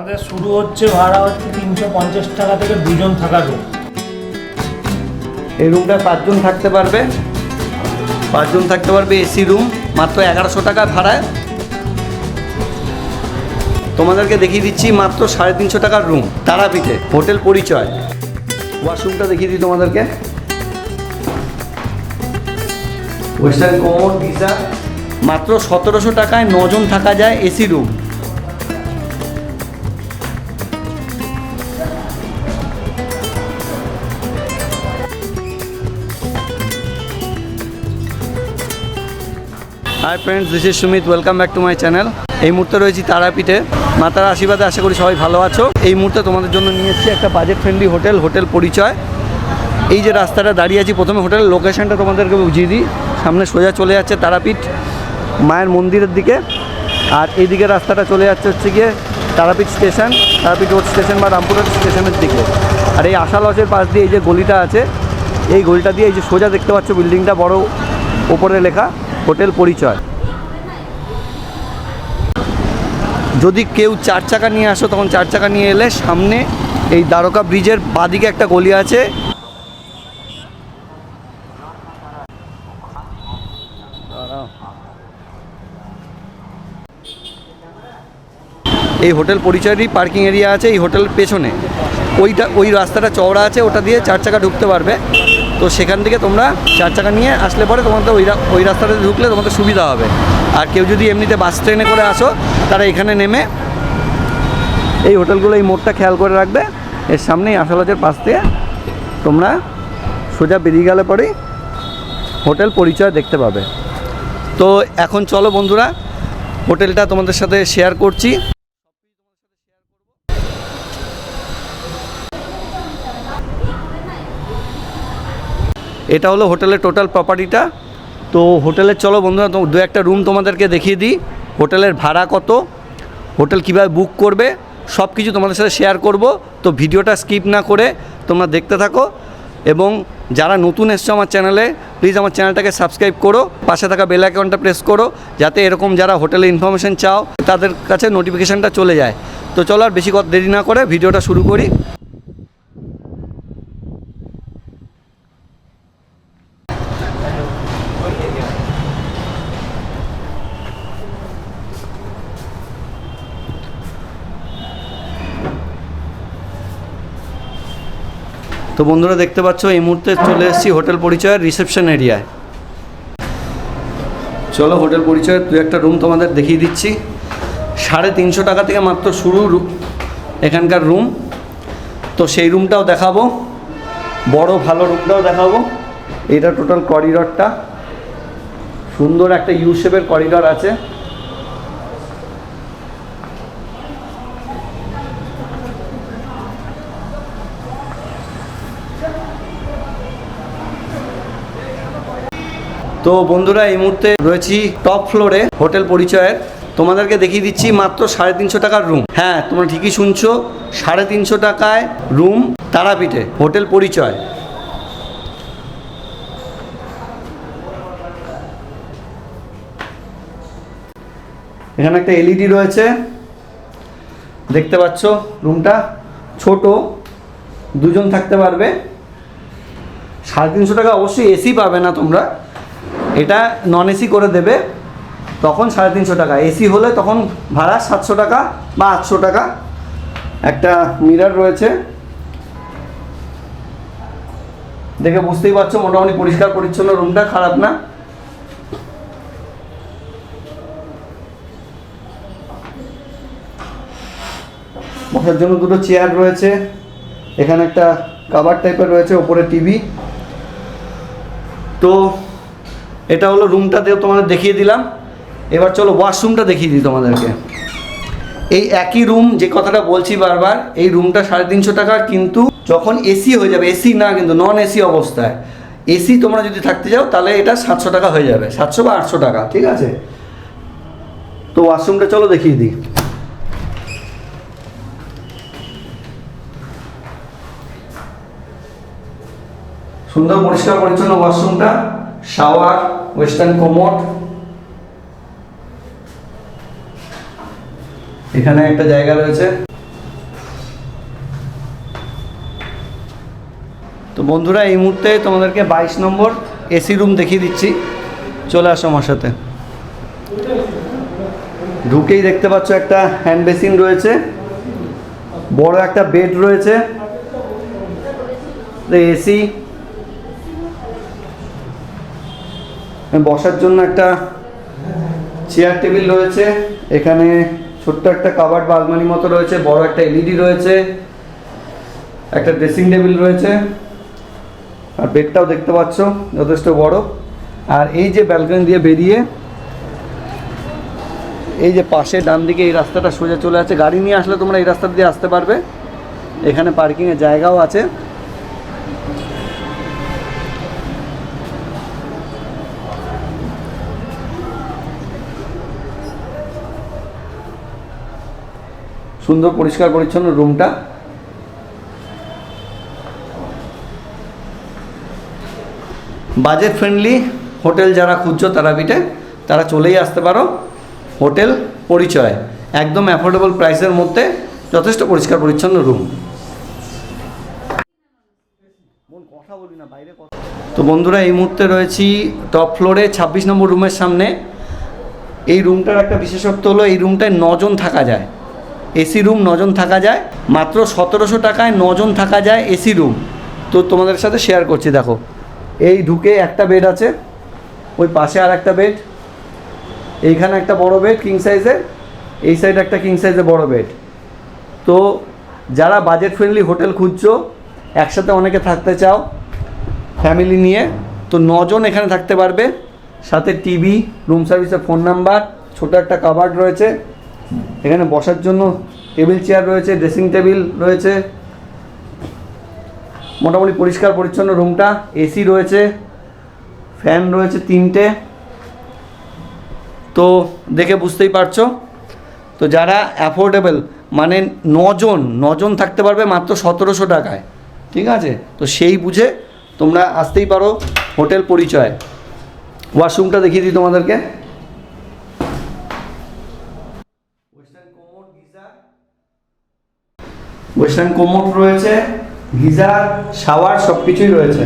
আমাদের শুরু হচ্ছে, ভাড়া হচ্ছে তিনশো পঞ্চাশ টাকা থেকে দুজন থাকার রুম এই রুমটায় পাঁচজন থাকতে পারবে? পাঁচজন থাকতে পারবে এসি রুম মাত্র এগারোশো টাকা ভাড়ায়। তোমাদেরকে দেখিয়ে দিচ্ছি মাত্র সাড়ে তিনশো টাকার রুম তারাপীঠে, হোটেল পরিচয়। ওয়াশরুমটা দেখিয়ে দিই তোমাদেরকে। ওয়েস্টার্ন কোমর ভিসা মাত্র সতেরোশো টাকায় নজন থাকা যায় AC room hi friends this is Sumit welcome back to my channel এই মুহূর্তে রয়েছি তারাপীঠে। মাতার আশীর্বাদে আশা করি সবাই ভালো আছো। এই মুহূর্তে তোমাদের জন্য নিয়ে এসেছি একটা বাজেট ফ্রেন্ডলি হোটেল হোটেল পরিচয়। এই যে রাস্তাটা দাঁড়িয়ে আছি, প্রথমে হোটেলের লোকেশনটা তোমাদেরকে বুঝিয়ে দিই। সামনে সোজা চলে যাচ্ছে তারাপীঠ, মায়ের মন্দিরের দিকে। আর এইদিকে রাস্তাটা চলে যাচ্ছে হচ্ছে গিয়ে Tarapith station, Tarapith road station বা রামপুরহাট স্টেশনের দিকে। আর এই আশা লজের পাশ দিয়ে এই যে গলিটা আছে, এই গলিটা দিয়ে এই যে সোজা দেখতে পাচ্ছ বিল্ডিংটা বড়, ওপরে লেখা। হোটেল পরিচয়। যদি কেউ চার চাকা নিয়ে আসো, তখন চার চাকা নিয়ে এলে সামনে এই দ্বারকা ব্রিজের বাদিকে একটা গলি আছে। এই হোটেল পরিচয়েরই পার্কিং এরিয়া আছে, এই হোটেল পেছনে। ওইটা, ওই রাস্তাটা চওড়া আছে, ওটা দিয়ে চার চাকা ঢুকতে পারবে। তো সেখান থেকে তোমরা চার চাকা নিয়ে আসলে পরে তোমাদের ওই ওই রাস্তাটা ঢুকলে তোমাদের সুবিধা হবে। আর কেউ যদি এমনিতে বাস ট্রেনে করে আসো, তারা এখানে নেমে এই হোটেলগুলো, এই মোড়টা খেয়াল করে রাখবে। এর সামনেই আশালজের পাশ দিয়ে তোমরা সোজা বেরিয়ে গেলে পরেই হোটেল পরিচয় দেখতে পাবে। তো এখন চলো বন্ধুরা, হোটেলটা তোমাদের সাথে শেয়ার করছি। এটা হলো হোটেলের টোটাল প্রপার্টিটা তো হোটেলের, চলো বন্ধুরা দু একটা রুম তোমাদেরকে দেখিয়ে দিই। হোটেলের ভাড়া কত? হোটেল কীভাবে বুক করবে? সব কিছু তোমাদের সাথে শেয়ার করব। তো ভিডিওটা স্কিপ না করে তোমরা দেখতে থাকো। এবং যারা নতুন এসছো আমার চ্যানেলে প্লিজ আমার চ্যানেলটাকে সাবস্ক্রাইব করো। পাশে থাকা বেল আইকনটা প্রেস করো, যাতে এরকম যারা হোটেলে ইনফরমেশন চাও, তাদের কাছে নোটিফিকেশানটা চলে যায়। তো চলো আর বেশি দেরি না করে ভিডিওটা শুরু করি। তো বন্ধুরা দেখতে পাচ্ছ, এই মুহূর্তে চলে এসেছি হোটেল পরিচয়ের রিসেপশন এরিয়ায়। চলো হোটেল পরিচয়ের দু একটা রুম তোমাদের দেখিয়ে দিচ্ছি। সাড়ে তিনশো টাকা থেকে মাত্র শুরু এখানকার রুম। তো সেই রুমটাও দেখাবো। বড় ভালো রুমটাও দেখাবো। এটা টোটাল করিডরটা। সুন্দর একটা ইউ শেপের করিডর আছে। তো বন্ধুরা, এই মুহূর্তে রয়েছি টপ ফ্লোরে হোটেল পরিচয়ের। তোমাদেরকে দেখিয়ে দিচ্ছি মাত্র সাড়ে তিনশো টাকার রুম হ্যাঁ তোমরা ঠিকই শুনছো, সাড়ে তিনশো টাকায় রুম তারাপীঠে, হোটেল পরিচয়। এখানে একটা এলইডি রয়েছে। দেখতে পাচ্ছ রুমটা ছোট, দুজন থাকতে পারবে। সাড়ে তিনশো টাকা অবশ্যই এসি পাবে না তোমরা। এটা নন এসি করে দেবে, তখন সাড়ে তিনশো টাকা। এসি হলে তখন ভাড়া সাতশো টাকা বা আটশো টাকা। একটা মিরার রয়েছে। দেখে বুঝতেই পারছ, মোটামুটি পরিষ্কার পরিচ্ছন্ন রুমটা, খারাপ না। বসার জন্য দুটো চেয়ার রয়েছে। এখানে একটা কাভার টাইপের রয়েছে, ওপরে টিভি। তো এটা হলো রুমটাতেও তোমাদের দেখিয়ে দিলাম। এবার চলো ওয়াশরুমটা দেখিয়ে দিই তোমাদেরকে। এই একই রুম যে কথাটা বলছি বারবার, এই রুমটা সাড়ে তিনশো টাকা, কিন্তু যখন এসি হয়ে যাবে এসি না, কিন্তু নন এসি অবস্থায়। এসি তোমরা যদি থাকতে যাও, তাহলে এটা সাতশো টাকা হয়ে যাবে। সাতশো বা আটশো টাকা, ঠিক আছে? তো ওয়াশরুমটা চলো দেখিয়ে দিই। সুন্দর পরিষ্কার পরিচ্ছন্ন ওয়াশরুমটা শাওয়ার ওয়েস্টার্ন কোমট। এখানে একটা জায়গা রয়েছে। তো বন্ধুরা, এই মুহূর্তে তোমাদেরকে বাইশ নম্বর এসি রুম দেখিয়ে দিচ্ছি। চলে আসো আমার সাথে। ঢুকেই দেখতে পাচ্ছ একটা হ্যান্ড বেসিন রয়েছে। বড় একটা বেড রয়েছে। এসি বসার জন্য একটা চেয়ার টেবিল রয়েছে। এখানে ছোট্ট একটা কাবার্ড বা আলমারি মতো রয়েছে, বড় একটা এলইডি রয়েছে, একটা ড্রেসিং টেবিল রয়েছে। আর বেডটাও দেখতে পাচ্ছ, যথেষ্ট বড়। আর এই যে ব্যালকনি দিয়ে বেরিয়ে, এই যে পাশে ডান দিকে এই রাস্তাটা সোজা চলে আছে গাড়ি নিয়ে আসলে তোমরা এই রাস্তা দিয়ে আসতে পারবে। এখানে পার্কিংয়ের জায়গাও আছে। সুন্দর পরিষ্কার পরিচ্ছন্ন রুমটা। বাজেট ফ্রেন্ডলি হোটেল যারা খুঁজছো তারাপীঠে তারা চলেই আসতে পারো। হোটেল পরিচয় একদম অ্যাফোর্ডেবল প্রাইসের মধ্যে যথেষ্ট পরিষ্কার পরিচ্ছন্ন রুম কথা বলি না বাইরে তো বন্ধুরা এই মুহূর্তে রয়েছি টপ ফ্লোরে ছাব্বিশ নম্বর রুমের সামনে। এই রুমটার একটা বিশেষত্ব হলো এই রুমটায় নজন থাকা যায়। এসি রুম নজন থাকা যায়, মাত্র সতেরোশো টাকায় নজন থাকা যায় এসি রুম। তো তোমাদের সাথে শেয়ার করছি, দেখো। এই ঢুকে একটা বেড আছে, ওই পাশে আর একটা বেড এইখানে একটা বড় বেড কিং সাইজের এই সাইডে একটা কিং সাইজের বড় বেড তো যারা বাজেট ফ্রেন্ডলি হোটেল খুঁজছো, একসাথে অনেকে থাকতে চাও ফ্যামিলি নিয়ে, তো নজন এখানে থাকতে পারবে। সাথে টিভি রুম সার্ভিসের ফোন নাম্বার ছোটো একটা কাবার্ড রয়েছে। এখানে বসার জন্য টেবিল চেয়ার রয়েছে ড্রেসিং টেবিল রয়েছে, মোটামুটি পরিষ্কার পরিচ্ছন্ন রুমটা এসি রয়েছে ফ্যান রয়েছে তিনটে। তো দেখে বুঝতেই পারছ? তো যারা অ্যাফোর্ডেবল মানে নজন নজন থাকতে পারবে মাত্র সতেরোশো টাকায়, ঠিক আছে? তো সেই বুঝে তোমরা আসতেই পারো হোটেল পরিচয়। ওয়াশরুমটা দেখিয়ে দিই তোমাদেরকে। ওয়েস্টার্ন কোমোট রয়েছে গিজার শাওয়ার সব কিছুই রয়েছে।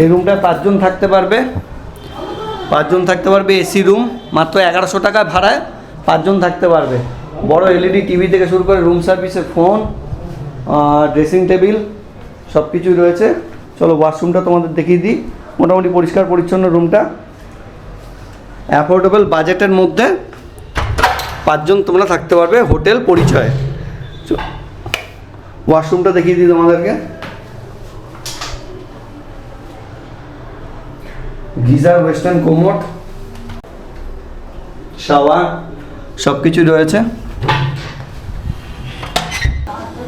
এই রুমটায় পাঁচজন থাকতে পারবে। পাঁচজন থাকতে পারবে এসি রুম মাত্র এগারোশো টাকা ভাড়ায় পাঁচজন থাকতে পারবে। বড় এলইডি টিভি থেকে শুরু করে রুম সার্ভিসের ফোন ড্রেসিং টেবিল সব কিছুই রয়েছে। চলো ওয়াশরুমটা তোমাদের দেখিয়ে দিই। মোটামুটি পরিষ্কার পরিচ্ছন্ন রুমটা অ্যাফোর্ডেবল বাজেটের মধ্যে পাঁচজন তোমরা থাকতে পারবে হোটেল পরিচয়। ওয়াশরুমটা দেখিয়ে দিই তোমাদেরকে। গিজার, ওয়েস্টার্ন কোমোট, শাওয়ার সব কিছুই রয়েছে।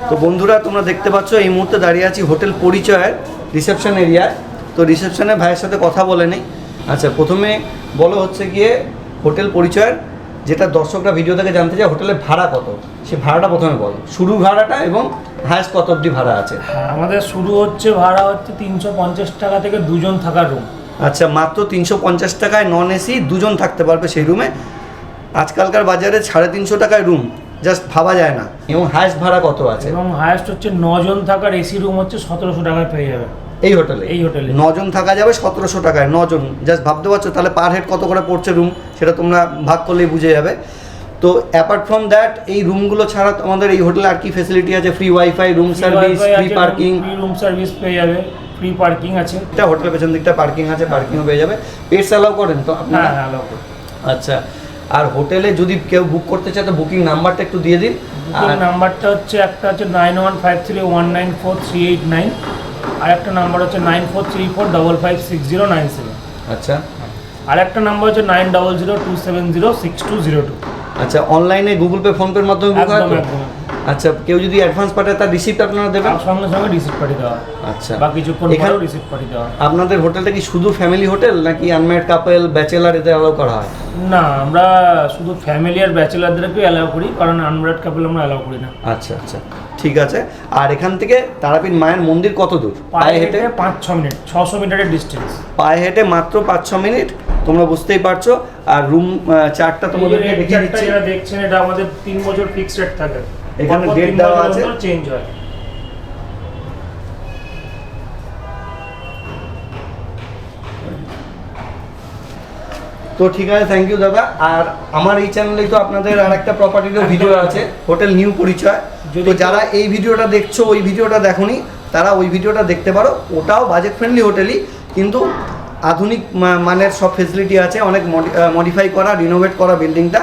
তো বন্ধুরা, তোমরা দেখতে পাচ্ছ, এই মুহূর্তে দাঁড়িয়ে আছি হোটেল পরিচয়ের রিসেপশন এরিয়ায়। তো রিসেপশনে ভাইয়ের সাথে কথা বলে নেই। আচ্ছা প্রথমে বলো হচ্ছে গিয়ে হোটেল পরিচয়ের, যেটা দর্শকরা ভিডিও থেকে জানতে চায়, হোটেলের ভাড়া কত? সে ভাড়াটা প্রথমে বলো। শুরু ভাড়াটা এবং হায়েস্ট কত অবধি ভাড়া আছে? হ্যাঁ আমাদের শুরু হচ্ছে ভাড়া হচ্ছে তিনশো পঞ্চাশ টাকা থেকে দুজন থাকার রুম আচ্ছা মাত্র তিনশো পঞ্চাশ টাকায় নন এসি দুজন থাকতে পারবে সেই রুমে আজকালকার বাজারে সাড়ে তিনশো টাকায় রুম জাস্ট ভাবা যায় না। এবং হায়েস্ট ভাড়া কত আছে? এবং হায়েস্ট হচ্ছে নজন থাকার এসি রুম হচ্ছে সতেরোশো টাকায় পেয়ে যাবে। এই হোটেলে এই হোটেলে। নজন থাকা যাবে সতেরোশো টাকায় নজন। জাস্ট ভাবতে পারছ তাহলে পার হেড কত করে পড়ছে রুম সেটা তোমরা ভাগ করলেই বুঝে যাবে। তো অ্যাপার্ট ফ্রম দ্যাট এই রুমগুলো ছাড়া তোমাদের এই হোটেলে আর কি ফেসিলিটি আছে? Free wifi room service free parking room service পেয়ে যাবে। ফ্রি পার্কিং আছে। এটা হোটেলের পেছন দিকটা পার্কিং আছে পার্কিংও পেয়ে যাবে। পেটস অ্যালাউ করেন তো আপনারা হ্যাঁ হ্যাঁ allow করে। আচ্ছা আর হোটেলে যদি কেউ বুক করতে চায় তো বুকিং নাম্বারটা একটু দিয়ে দিন। বুকিং আর নাম্বারটা হচ্ছে একটা হচ্ছে nine one five three one nine four three eight nine আর একটা নাম্বার হচ্ছে nine four three four double five six zero nine seven আচ্ছা। আর একটা নাম্বার হচ্ছে nine double zero two seven zero six two zero two আচ্ছা অনলাইনে Google pay phone পের মাধ্যমে বুক হয় আচ্ছা কেউ যদি অ্যাডভান্স পাঠায় তার রিসিপ্ট আপনারা দেবেন? সঙ্গে সঙ্গে রিসিপ্ট পাঠিয়ে দেওয়া। আচ্ছা। বা কিছুক্ষণ এখানে রিসিপ্ট পাঠিয়ে দেওয়া। আপনাদের হোটেলটা কি শুধু ফ্যামিলি হোটেল নাকি আনম্যারিড কাপল ব্যাচেলার এতে অ্যালাউ করা হয়? না আমরা শুধু ফ্যামিলি আর ব্যাচেলারদেরকে অ্যালাউ করি কারণ আনম্যারিড কাপল আমরা অ্যালাউ করি না। আচ্ছা আচ্ছা। ঠিক আছে। আর এখান থেকে তারাপীঠ মায়ের মন্দির কত দূর? পায়ে হেঁটে পাঁচ ছ মিনিট ছশো মিটারের ডিস্টেন্স পায়ে হেঁটে মাত্র পাঁচ ছ মিনিট তোমরা বুঝতেই পারছ। আর রুম চারটা তোমাদেরকে দেখিয়ে দিচ্ছি। দেখছেন এটা আমাদের তিন বছর ফিক্সড রেট থাকে। এখানে date দেওয়া আছে। চেঞ্জ হয়। তো ঠিক আছে থ্যাংক ইউ দাদা। আর আমার এই চ্যানেলেই তো আপনাদের আর একটা প্রপার্টিরও ভিডিও আছে হোটেল নিউ পরিচয় তো যারা এই ভিডিওটা দেখছ ওই ভিডিওটা দেখোনি তারা ওই ভিডিওটা দেখতে পারো। ওটাও বাজেট ফ্রেন্ডলি হোটেলই কিন্তু আধুনিক মানের সব ফেসিলিটি আছে। অনেক মডিফাই করা রিনোভেট করা বিল্ডিংটা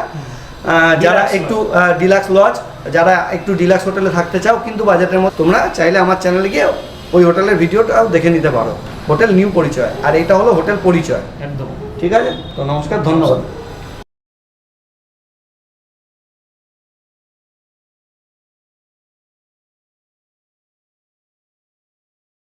যারা একটু ডিলাক্স লজ যারা একটু ডিলাক্স হোটেলে থাকতে চাও কিন্তু বাজেটের মধ্যে তোমরা চাইলে আমার চ্যানেলে গিয়ে ওই হোটেলের ভিডিওটাও দেখে নিতে পারো। হোটেল নিউ পরিচয় আর এটা হলো হোটেল পরিচয়। একদম। ঠিক আছে? তো নমস্কার ধন্যবাদ।